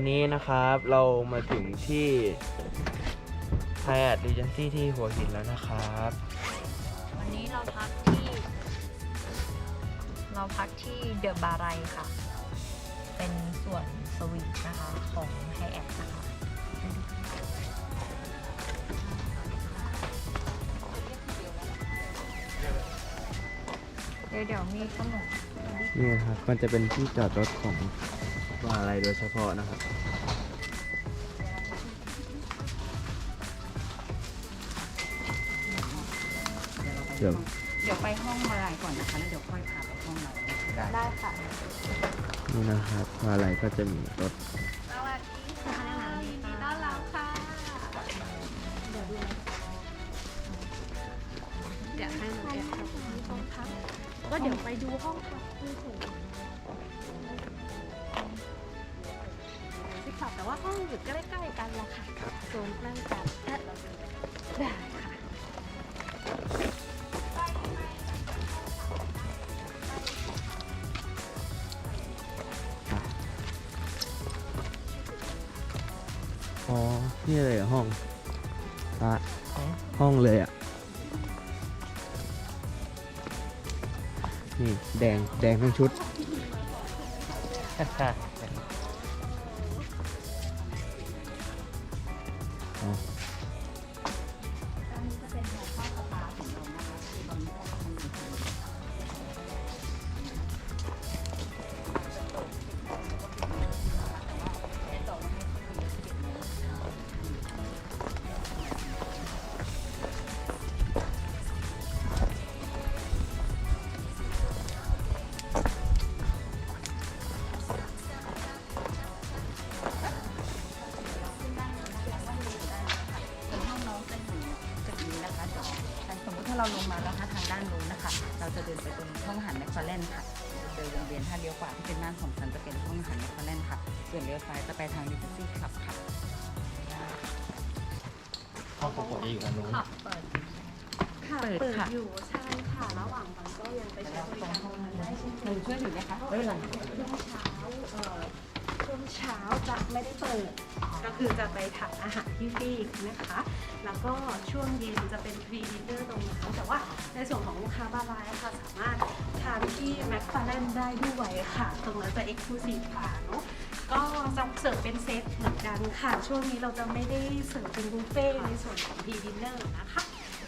ตอนนี้นะครับเรามาถึงที่ Hyatt Regency ที่หัวหินแล้วนะครับ วันนี้เราพักที่ เราพักที่เดอะบาไรค่ะ เป็นส่วนสวีทนะคะของไฮแอทนะคะเดี๋ยวเดี๋ยวมีขนมนี่นะครับ มันจะเป็นที่จอดรถของ ว่าอะไรโดยเฉพาะนะครับเดี๋ยวเดี๋ยวไปห้องมาลายก่อนนะคะแล้วเดี๋ยวค่อยพาไปห้องเราได้ค่ะนี่นะครับว่าอะไรก็จะมีรถสวัสดีค่ะยินดีต้อนรับค่ะเดี๋ยวให้น้องแอฟเข้าไปห้องพักก็เดี๋ยวไปดูห้องพักที่สูง ห้องอยู่ใกล้ๆกันละค่ะโซนนั่งกันเอ๊ะได้ค่ะอ๋อ นี่เลยเหรอห้องอะห้องเลยอะ นี่ แดง แดงทั้งชุดอ๋อ เราลงมาแล้วนะคะทางด้านนู้นนะคะ เราจะเดินไปตรงห้องอาหารแมคฟาร์แลนด์ค่ะเดินวงเวียนถ้าเลี้ยวขวาที่เป็นบ้านของฉันจะเป็นห้องอาหารแมคฟาร์แลนด์ค่ะ ส่วนเลี้ยวซ้ายจะไปทางลิทซี่คลับค่ะห้องปกติอยู่กันนู้น ขับเปิดค่ะเปิดค่ะ อยู่ใช่ค่ะระหว่างวันก็ยังไปใช้บริการตรงนั้นได้เช่นหนูช่วยอยู่ไหมคะไม่เป็นไรช่วงเช้าเอ่อช่วงเช้าจะไม่ได้เปิด ก็คือจะไปทานอาหารที่ฟรีนะคะ แล้วก็ช่วงเย็นจะเป็นฟรีดินเนอร์ตรงนั้นแต่ว่าในส่วนของลูกค้าบาร์ไลน์ค่ะสามารถทานที่แม็กฟาร์แลนได้ด้วยค่ะ ตรงนั้นจะเอ็กซ์คลูซีฟกว่าเนาะก็จะเสิร์ฟเป็นเซตเหมือนกันค่ะ ช่วงนี้เราจะไม่ได้เสิร์ฟเป็นบุฟเฟ่ต์ในส่วนของพรีดินเนอร์นะคะ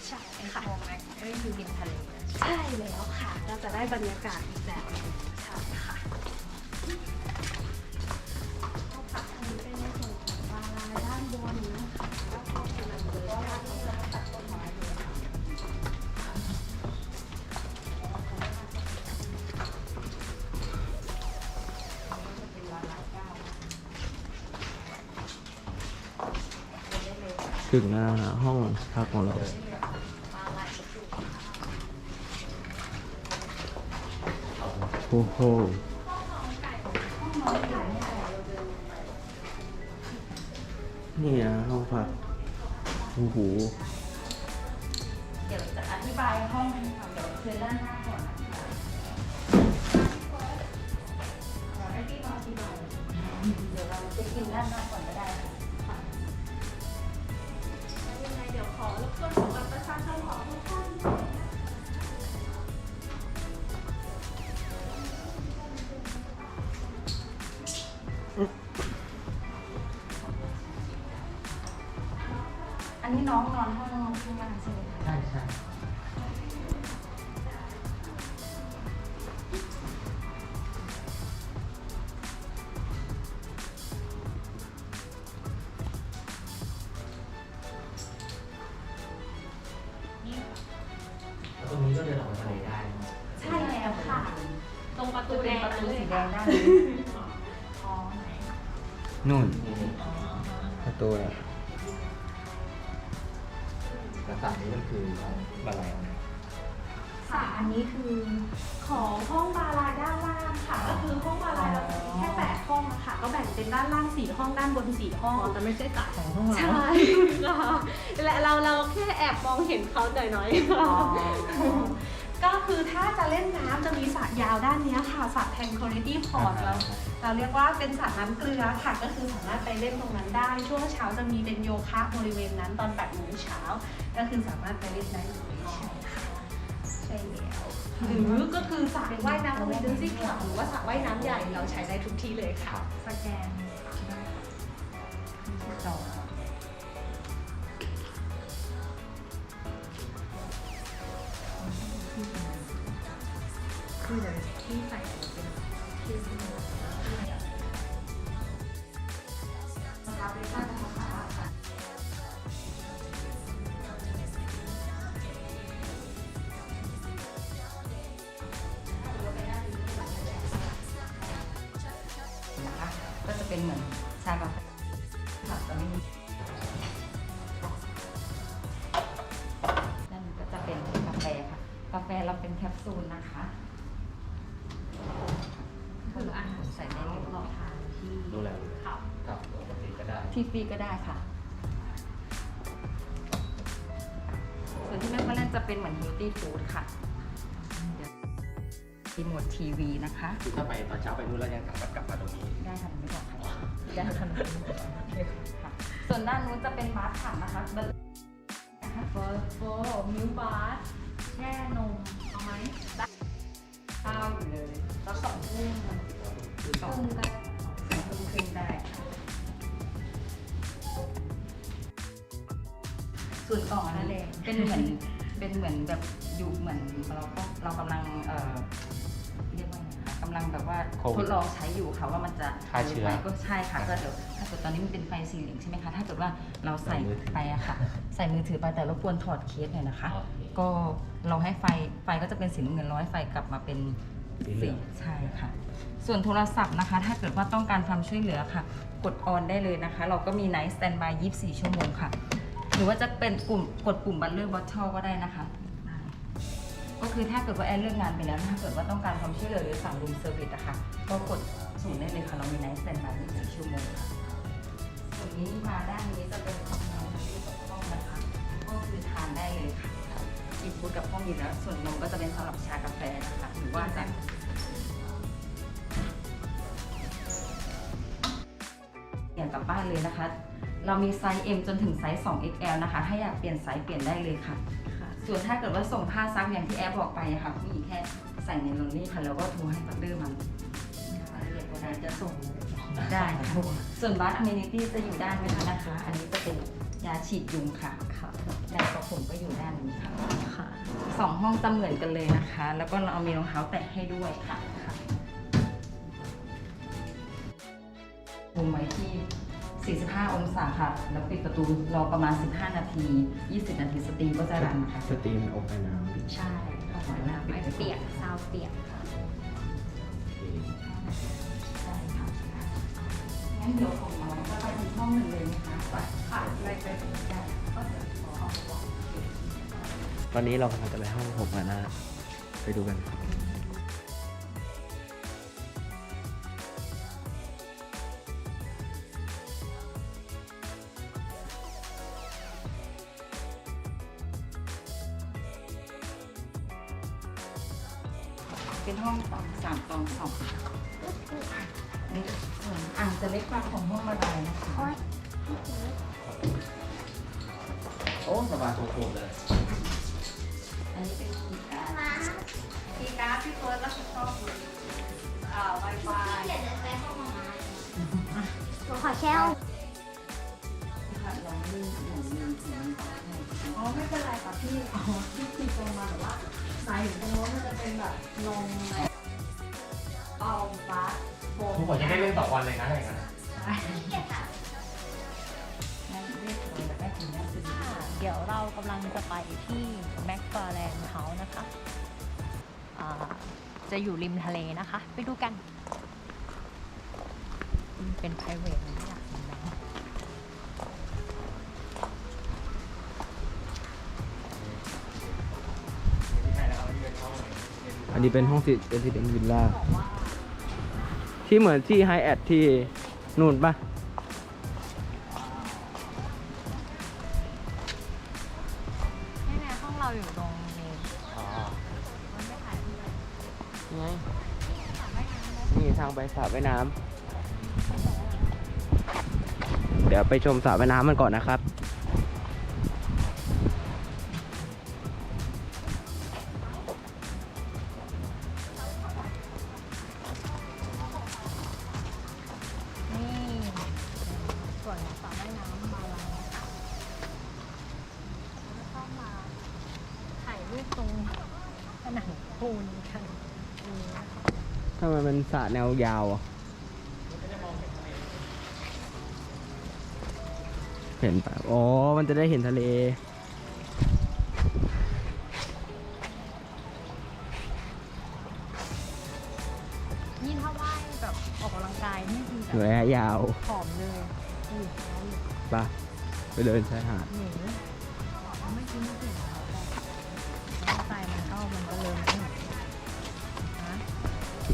ใช่ค่ะวงแม็กเอ้ยอยู่ริมทะเลนะใช่แล้วค่ะ ก็จะได้บรรยากาศอีกแบบหนึง ถึงแล้วนะห้องพักของเราโอ้โหนี่นะห้องพักโอ้โหเดี๋ยวจะอธิบายห้องให้ฟังเดี๋ยวเชิญด้านหน้าก่อน จะเป็นประตูสีแดงด้านนี้อ๋อนู่นประตูเนี่ยแต่สระนี้มันคืออะไรสระอันนี้คือของห้องบาลายด้านล่างค่ะ ก็คือห้องบาลายเราจะมีแค่แปดห้องอะค่ะ ก็แบ่งเป็นด้านล่างสี่ห้องด้านบนสี่ห้อง แต่ไม่ใช่สระของห้องเราใช่ค่ะและเราเราแค่แอบมองเห็นเขาหน่อยๆค่ะ ก็คือถ้าจะเล่นน้ำจะมีสระยาวด้านเนี้ยค่ะสระแทงคอริตี้พอร์ตเราเราเรียกว่าเป็นสระน้ำเกลือค่ะ ก็คือสามารถไปเล่นตรงนั้นได้ ช่วงเช้าจะมีเป็นโยคะบริเวณนั้นตอน8โมงเช้า ก็คือสามารถไปเล่นได้เลยใช่ค่ะใช่แล้วหรือก็คือสระว่ายน้ำตรงนี้ดูสิค่ะหรือว่าสระว่ายน้ำใหญ่เราใช้ได้ทุกที่เลยค่ะสแกน ที่ใส่เป็นที่สมุดนะคะเป็นผ้าทอขาวค่ะก็จะเป็นเหมือนชากาแฟค่ะจะไม่มีนั่นก็จะเป็นกาแฟค่ะ กาแฟเราเป็นแคปซูลนะคะ คืออาหาร ใส่ได้เลย เราทานที่ ดูแล ครับ ครับปกติก็ได้ ที่ฟรีก็ได้ค่ะ ส่วนที่แม่ก็เล่นจะเป็นเหมือน healthy food ค่ะรีโมททีวีนะคะ คือถ้าไปตอนเช้าไปนู่นแล้วยังกลับมากลับมาตรงนี้ ได้ค่ะไม่บอกค่ะได้ค่ะค่ะส่วนด้านนู้นจะเป็นบาร์ถังนะคะเบอร์นะคะเฟอร์โฟมิลบาร์แช่นมเอาไหมข้าวอยู่เลยแล้วสองทุ่มสองทุ่มได้สองทุ่มครึ่งได้ ส่วนกล่องอันนั้นเลยเป็นเหมือนเป็นเหมือนแบบอยู่เหมือนเราก็เรากำลังเอ่อเรียกว่าไงคะกำลังแบบว่าโควิดทดลองใช้อยู่ค่ะว่ามันจะฆ่าเชื้อไหมก็ใช่ค่ะก็เดี๋ยวถ้าเกิดตอนนี้มันเป็นไฟสีเหลืองใช่ไหมคะถ้าเกิดว่าเราใส่ใส่มือถือไปอะค่ะ ใส่มือถือไปแต่รบกวนถอดเคสหน่อยนะคะ ก็เราให้ไฟไฟก็จะเป็นสีน้ำเงินร้อยไฟกลับมาเป็นสีเหลือง ใช่ค่ะ ส่วนโทรศัพท์นะคะ ถ้าเกิดว่าต้องการความช่วยเหลือค่ะ กดออนได้เลยนะคะ เราก็มี Night Standby 24 ชั่วโมงค่ะห รือว่าจะเป็นกลุ่มกดปุ่มบัตเลือร์บอทเทลก็ได้นะคะ ก็คือถ้าเกิดว่าแอนเลิกงานไปแล้วถ้าเกิดว่าต้องการความช่วยเหลือหรือสั่งรูมเซอร์วิสอะค่ะ ก็กดศูนย์ได้เลยค่ะ เรามี Night Standby 24ชั่วโมงค่ะส่วนนี้มาด้านนี้จะเป็นของนอนที่กับห้องนะคะ ก็คือทานได้เลยค่ะกินฟูดกับห้องอยู่แล้ว ส่วนนมก็จะเป็นสำหรับชากาแฟนะคะหรือว่าจะอย่างกลับบ้านเลยนะคะ เรามีไซส์ M จนถึงไซส์ 2XL นะคะ ถ้าอยากเปลี่ยนไซส์เปลี่ยนได้เลยค่ะ ส่วนถ้าเกิดว่าส่งผ้าซักอย่างที่แอฟบอกไปอะค่ะผู้หญิงแค่ใส่ในลอนนี่ค่ะ แล้วก็โทรให้บัตเดอร์มันรายละเอียดกว่านั้นจะส่งได้ค่ะส่วนบัตอเมนิตี้จะอยู่ด้านนี้นะคะ อันนี้จะเป็นยาฉีดยุงค่ะยาสระผมก็อยู่ด้านนี้ค่ะค่ะสองห้องจะเหมือนกันเลยนะคะ แล้วก็เราเอามีรองเท้าแตะให้ด้วยค่ะ 45 องศาค่ะ แล้วปิดประตูรอประมาณ 15 นาที 20 นาทีสตรีมก็จะรันค่ะ สตรีมอบไอ้น้ำใช่ค่ะน้ำไม่เปียกซาวเปียกค่ะใช่ค่ะงั้นเดี๋ยวของน้องก็ไปที่ห้องหนึ่งเลยนะคะค่ะไปไปได้ก็เดี๋ยวขอเอาบอกตอนนี้เรากำลังจะไปห้องผมกันนะ ไปดูกัน เป็นห้องสองสามตองสองนี่ส่วนอ่างจะเล็กกว่าของห้องระบายนะคะโอ้สบายโคตรเลย อันนี้เป็นคีย์การ์ดคีย์การ์ดที่เฟิร์สรับผิดชอบเอ่าไวไฟเดี๋ยวเดินไปห้องมาม่าหนูขอแช่วค่ะเราไม่ได้หมุนเงินถึงมันต่งอ๋อไม่เป็นไรค่ะพี่อ๋อที่ตีตรงมาแบบว่า สายอยู่ตรงโน้นมันจะเป็นแบบนมเอาบาโฟมทุกคนจะได้เล่นต่อวันเลยนะอะไรกันเรียกตัวแต่แม่คุณแม่คือดีเดี๋ยวเรากำลังจะไปที่แม็กฟาแลนด์เฮาส์นะคะอ่าจะอยู่ริมทะเลนะคะ ไปดูกันมันเป็น private นะ นนี้เป็นห้องสิเอซิเดนวิลล่าที่เหมือนที่ไฮแอทที่นู่นปะนี่ไงห้องเราอยู่ตรงนี้อ๋อมันไม่ถ่ายรูปเลยนี่ไงถ่ายไม่ทันเลยนี่ทางไปสระว่ายน้ำเดี๋ยวไปชมสระว่ายน้ำมันก่อนนะครับ ไมมันสระแนวยาวอะเห็นปะอ๋อ มันจะได้เห็นทะเลยิ่งถ้าว่ายแบบออกกำลังกายนี่คือแบบระยะยาวผอมเลยนี่เอาอยู่ปะไปเดินชายหาด หนู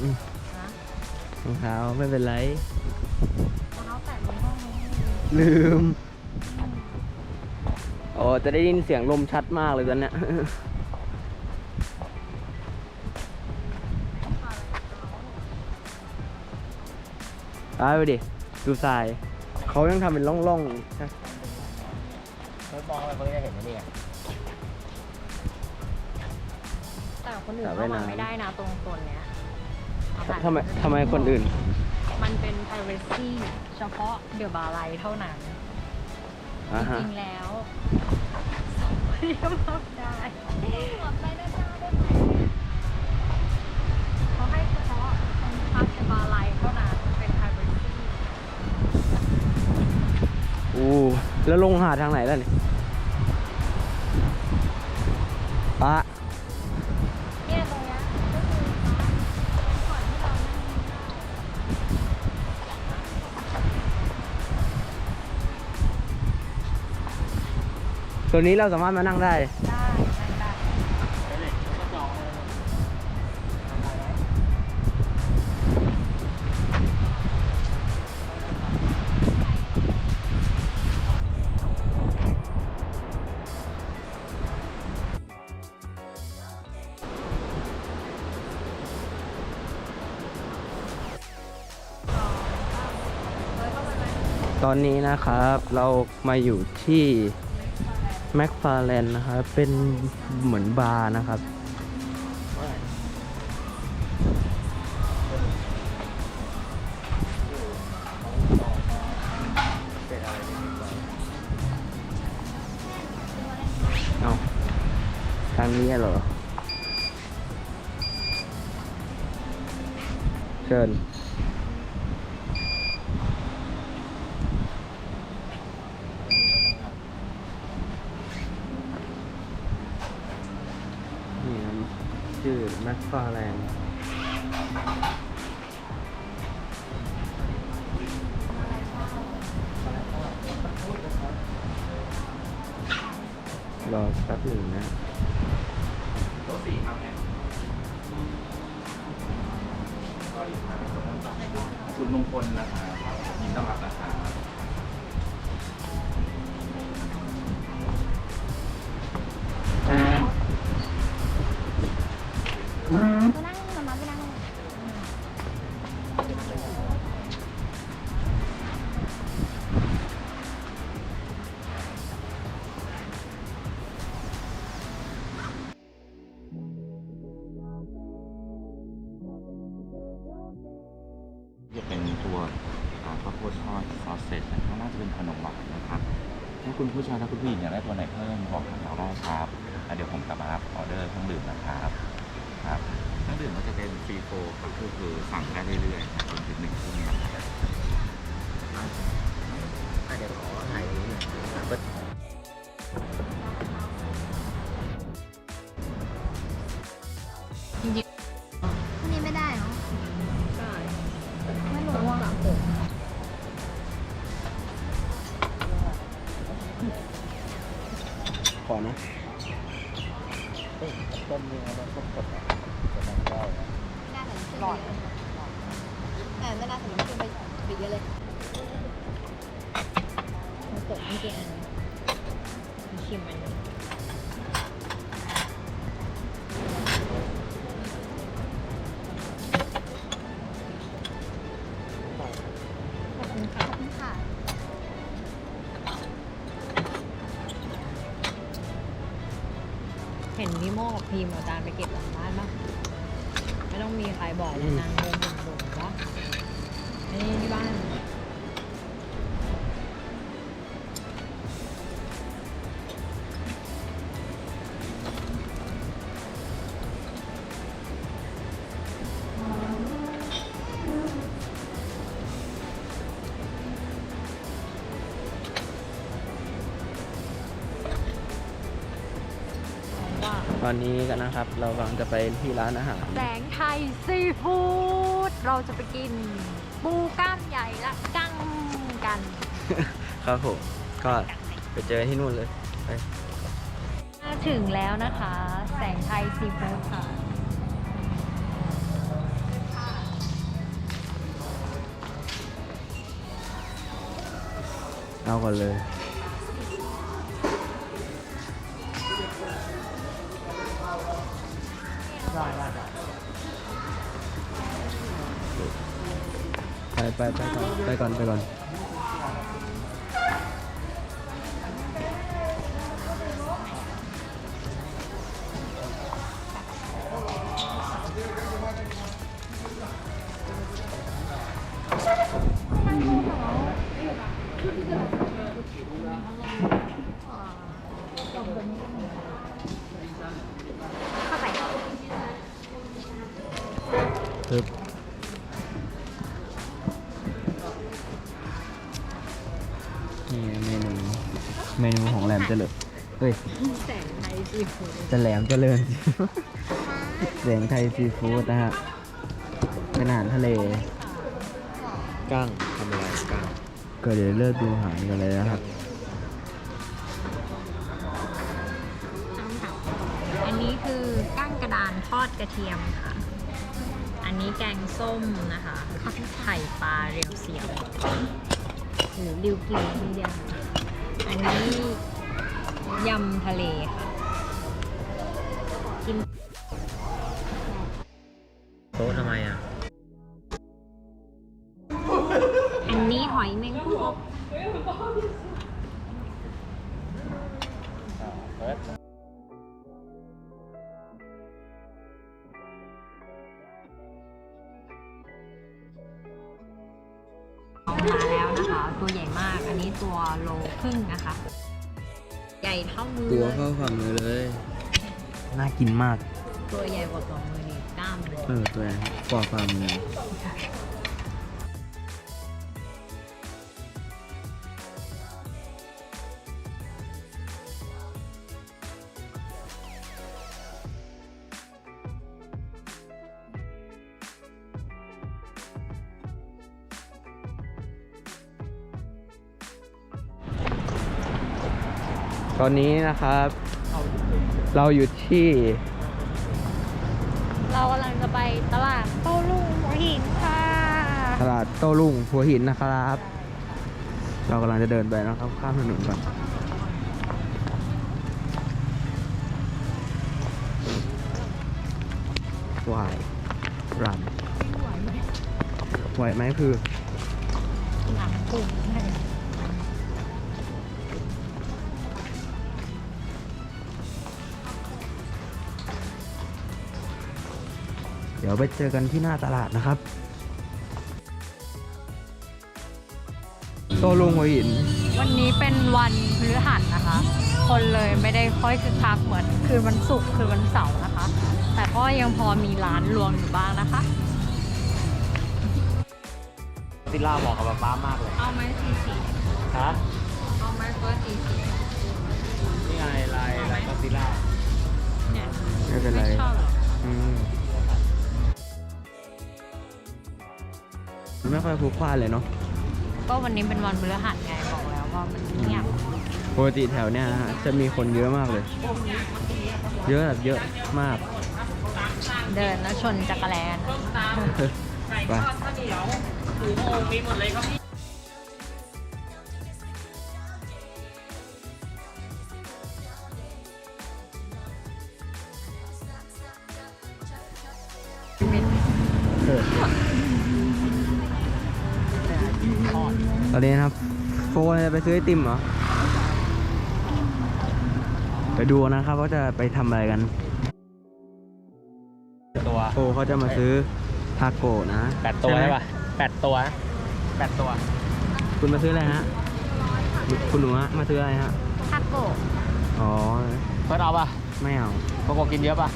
ฮะรองเท้าไม่เป็นไร รองเท้าแตะลงห้องนี้ลืม โอ้จะได้ยินเสียงลมชัดมากเลยตอนเนี้ยไปไปดิ ดูทราย เขายังทำเป็นร่องๆใช่แต่คนอื่นเข้ามาไม่ได้นะตรงโซนเนี้ย เอาถ่ายทำไมทำไมคนอื่น มันเป็น privacy เฉพาะเดอะบาร์ไลเท่านั้นอ่าจฮะ ริงๆแล้วสองคนเรียกรับได้หัวไปด้านหน้าได้ไหมเขาให้เฉพาะคนพักเดอะบาร์ไลเท่านั้นเป็น privacy อู้แล้วลงหาดทางไหนล่ะเนี่ยปะ ตัวนี้เราสามารถมานั่งได้ ได้นั่งได้ตอนนี้นะครับเรามาอยู่ที่ แม็กฟาแลนด์นะครับ เป็นเหมือนบาร์นะครับ คนนะครับ ถ้าคุณผู้หญิงอยากได้ตัวไหนเพิ่มบอกทางเราได้ครับอะเดี๋ยวผมกลับมารับออเดอร์เครื่องดื่มนะครับครับเครื่องดื่มก็จะเป็นฟรีโฟครับก็คือสั่งได้เรื่อยๆครับจนถึงหนึ่งทุ่ม ค่ะขอบคุณค่ะ เห็นพี่โมกับพีมเอาจานไปเก็บหลังบ้านปะไม่ต้องมีใครบอกเลยนางงงงงวะอันนี้ที่บ้าน อนนี้กันนะครับ เรากำลังจะไปที่ร้านอาหารแสงไทยซีฟู้ดเราจะไปกินปูกล้ามใหญ่ละกั้งกัน ครับผมก็ไปเจอที่นู่นเลยไปมาถึงแล้วนะคะ แสงไทยซีฟู้ดค่ะ เอาก่อนเลย ไปไปไปก่อนไปก่อนไปก่อน ปึ๊บนี่เมนูเมนูของแหลมเจริญเฮ้ยแสงไทยซีฟู้ดจะแหลมเจริญแสงไทยซีฟู้ดนะฮะเป็นอาหารทะเลก้างทำอะไรก้างก็เดี๋ยวเลือกดูอาหารกันเลยนะครับอันนี้คือกั้งกระดานทอดกระเทียมค่ะอันนี้ แกงส้มนะคะไข่ปลาเรียวเสียวหรือริวกิวที่เดียวอันนี้ยำทะเลค่ะกินโต๊ะทำไมอะ อันนี้หอยแมงผู้อบ โลครึ่งนะคะ ใหญ่เท่ามือตัวเลยเข้าฝั่งมือเลย น่ากินมาก ตัวใหญ่กว่าสองมือนี่กล้ามเลย เออ ตัวใหญ่กว่าฝ่ามือ ตอนนี้นะครับ เราอยู่ที่เรากำลังจะไปตลาดโต้รุ่งหัวหินค่ะตลาดโต้รุ่งหัวหินนะครับ เรากำลังจะเดินไปนะครับข้ามถนนก่อนวายรันไหวไหมคือหนังกลุ่ม ดี๋ยวไปเจอกันที่หน้าตลาดนะครับโต้รุ่งหัวหิน วันนี้เป็นวันพฤหัสนะคะ คนเลยไม่ได้ค่อยคึกคักเหมือนคืนวันศุกร์คืนวันเสาร์นะคะ แต่ก็ยังพอมีร้านรวงอยู่บ้างนะคะติล่าบอกกับป้ามากเลย เอาไหมสีสีฮะเอาไหมเฟิร์สสีสีนี่ไงลายลายก็ติล่าเนี่ยไม่เป็นไรไม่ชอบเหรออืม มันไม่ค่อยพลุกพล่านเลยเนาะก็วันนี้เป็นวันพฤหัสไงบอกแล้วว่าก็มันเงียบปกติแถวเนี้ยนะฮะจะมีคนเยอะมากเลย เยอะแบบเยอะมาก เดินแล้วชนจักรแลนไปเออ อนนี้นะครับ โฟนจะไปซื้อไอติมเหรอ ไปดูนะครับว่าจะไปทำอะไรกัน ตัวโฟเขาจะมาซื้อทาโกะนะแปดตัวไหมใช่ป่ะแปดตัวแปดตัว คุณมาซื้ออะไรฮะ คุณหนูฮะ มาซื้ออะไรฮะ ทาโกะอ๋อ เพิ่นเอาป่ะไม่เอา โกโกกินเยอะป่ะ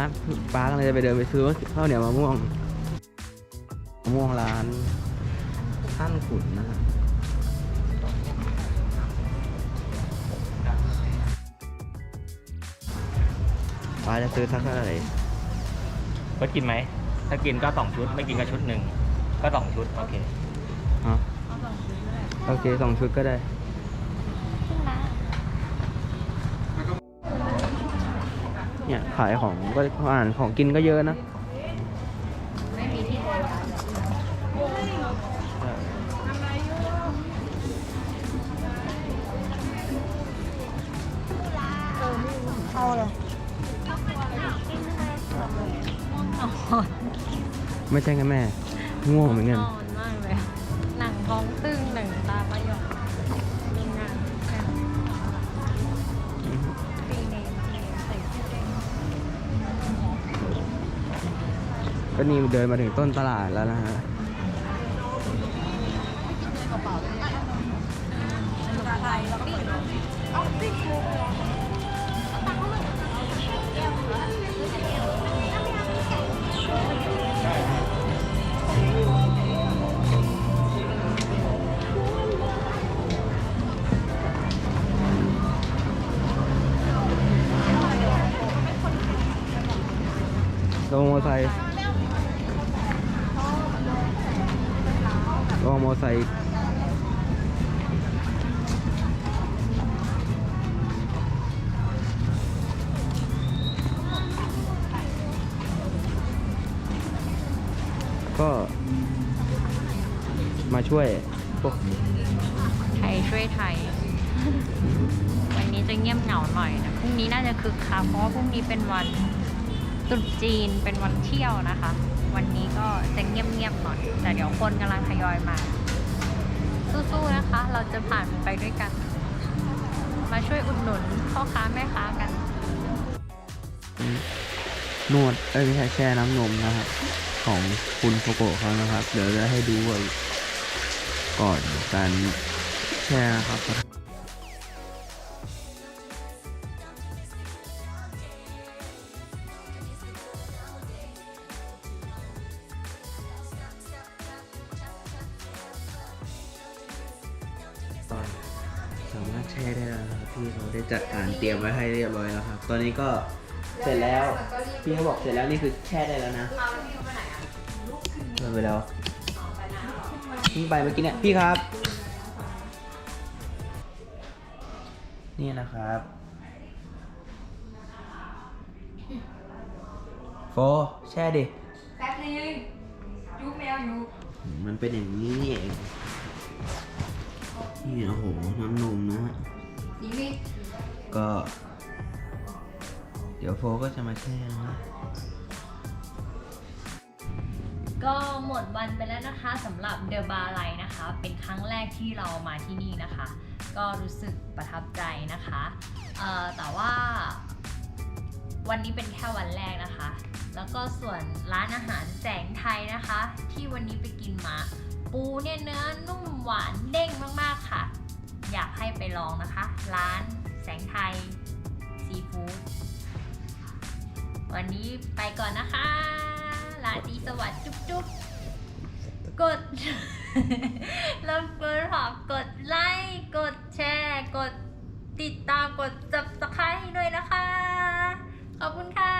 ร้านป้ากำลังจะไปเดินไปซื้อข้าวเหนียวมะม่วงมะม่วงร้านท่านขุนนะฮะป้าจะซื้อสักเท่าไหร่เพิ่นกินไหม ถ้ากินก็สองชุด ไม่กินก็ชุดหนึ่ง ก็สองชุด โอเค ฮะ โอเคสองชุดก็ได้ เนี่ยขายของก็อ่านของกินก็เยอะนะไม่มีที่โรยใช่เอาเลยไม่ใช่แค่แม่ง่วงเหมือนกันนอนมากเลยหนังท้องตึงหนังตาประหยอก ก็นี่เดินมาถึงต้นตลาดแล้วนะฮะลงมอไซค์ลมอไซค์ ก็มาช่วยพวกไทยช่วยไทย วันนี้จะเงียบเหงาหน่อยนะพรุ่งนี้น่าจะคึกคักเพราะว่าพรุ่งนี้เป็นวันตรุษจีนเป็นวันเที่ยวนะคะ วันนี้ก็จะเงียบๆหน่อยแต่เดี๋ยวคนกำลังทยอยมา สู้ๆนะคะ เราจะผ่านไปด้วยกัน มาช่วยอุดหนุนพ่อค้าแม่ค้ากัน นวดเอ้ยไม่ใช่แช่น้ำนมนะครับ ของคุณโฟโกะเขานะครับ เดี๋ยวจะให้ดูว่าก่อนการแช่นะครับ แช่ได้แล้วนะครับพี่เขาได้จัดการเตรียมไว้ให้เรียบร้อยแล้วครับ ตอนนี้ก็เสร็จแล้ว พี่เขาบอกเสร็จแล้วนี่คือแช่ได้แล้วนะเดินไปแล้วเพิ่งไปเมื่อกี้เนี่ยพี่ครับ นี่นะครับโฟแช่ดิ แป๊บนึงยุบแมวอยู่ มันเป็นอย่างนี้นี่เอง นี่โอ้โห น้ำนมนะฮะนี่นี่ก็ เดี๋ยวโฟก็จะมาแช่นะ ก็หมดวันไปแล้วนะคะสำหรับเดอะบาร์ไลนะคะ เป็นครั้งแรกที่เรามาที่นี่นะคะ ก็รู้สึกประทับใจนะคะเอ่อแต่ว่าวันนี้เป็นแค่วันแรกนะคะ แล้วก็ส่วนร้านอาหารแสงไทยนะคะ ที่วันนี้ไปกินมา ปูเนี่ยเนื้อนุ่มหวานเด้งมากๆค่ะ อยากให้ไปลองนะคะ ร้านแสงไทยซีฟู้ดวันนี้ไปก่อนนะคะลาตีสวัสดิ์จุ๊บจุ๊บกดแล้วก็ฝากกดไลค์กดแชร์กดติดตามกด subscribe ด้วยนะคะ ขอบคุณค่ะ